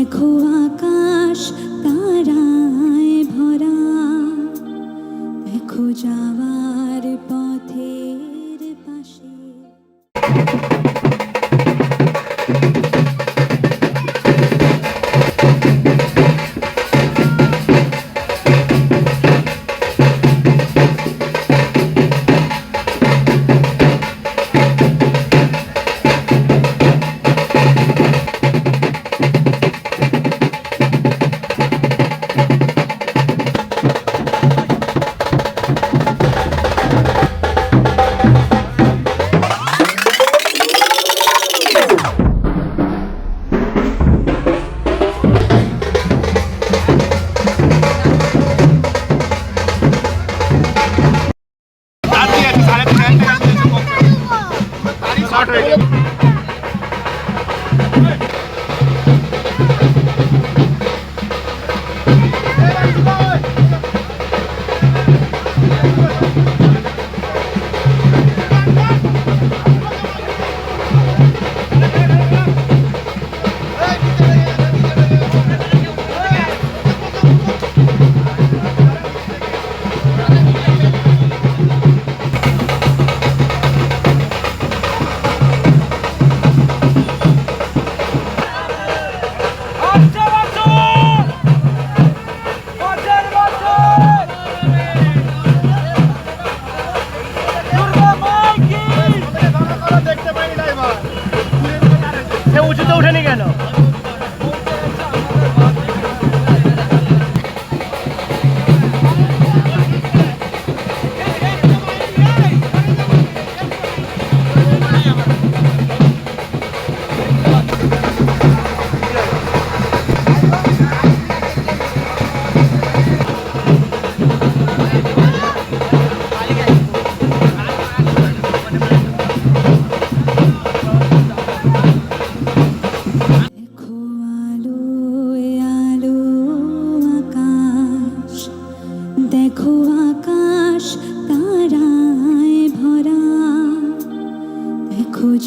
দেখো আকাশ তারায় ভরা। দেখো যাওয়ার পথে স্টার্ট হয়ে গেছে সে উঁচুতে উঠেনি কেন?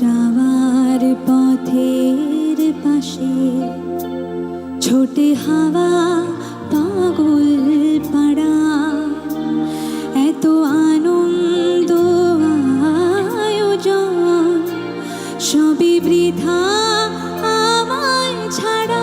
যাওয়ার পথের পাশে ছোটে হাওয়া পাগল পাড়া এত আনন্দ আয়োজন সবই বৃথা আমায় ছাড়া।